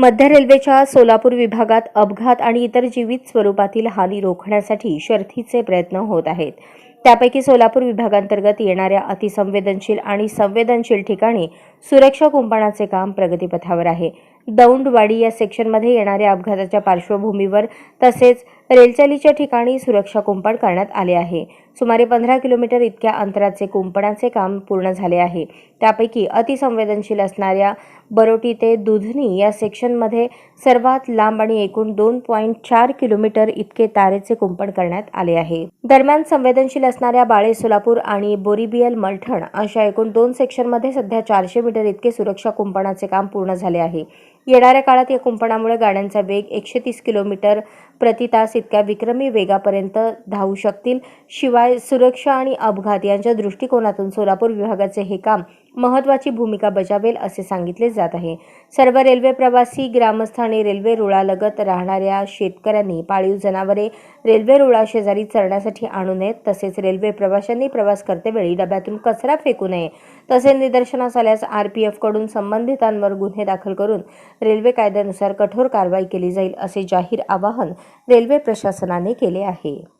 मध्य रेल्वेच्या सोलापूर विभागात अपघात आणि इतर जीवित स्वरूपातील हानी रोखण्यासाठी शर्थीचे प्रयत्न होत आहेत. त्यापैकी सोलापूर विभागांतर्गत येणाऱ्या अतिसंवेदनशील आणि संवेदनशील ठिकाणी सुरक्षा कुंपणाचे काम प्रगतीपथावर आहे. दौंडवाडी या सेक्शनमध्ये येणाऱ्या अपघाताच्या पार्श्वभूमीवर तसेच रेलचालीच्या ठिकाणी सुरक्षा कुंपण करण्यात आले आहे. सुमारे पंधरा किलोमीटर इतक्या अंतराचे कुंपणाचे काम पूर्ण झाले आहे. त्यापैकी अतिसंवेदनशील असणाऱ्या बरोटी ते दुधनी या सेक्शनमध्ये सर्वात लांब आणि एकूण दोन पॉईंट चार किलोमीटर इतके तारेचे कुंपण करण्यात आले आहे. दरम्यान संवेदनशील असणाऱ्या बाळे सोलापूर आणि बोरीबियल मलठण अशा एकूण दोन सेक्शनमध्ये सध्या चारशे मीटर इतके सुरक्षा कुंपणाचे काम पूर्ण झाले आहे. येणाऱ्या काळात या कुंपणामुळे गाड्यांचा वेग एकशे तीस किलोमीटर प्रति तास इतक्या विक्रमी वेगापर्यंत धावू शकतील. शिवाय सुरक्षा आणि अपघात यांच्या दृष्टिकोनातून सोलापूर विभागाचे हे काम महत्त्वाची भूमिका बजावेल असे सांगितले जात आहे. सर्व रेल्वे प्रवासी ग्रामस्थ आणि रेल्वे रुळालगत राहणाऱ्या शेतकऱ्यांनी पाळीव जनावरे रेल्वे रुळाशेजारी चरण्यासाठी आणू नयेत. तसेच रेल्वे प्रवाशांनी प्रवास करतेवेळी डब्यातून कचरा फेकू नये. तसे निदर्शनास आल्यास आर पी एफकडून संबंधितांवर गुन्हे दाखल करून रेल्वे कायद्यानुसार कठोर कारवाई केली जाईल असे जाहीर आवाहन रेल्वे प्रशासनाने केले आहे.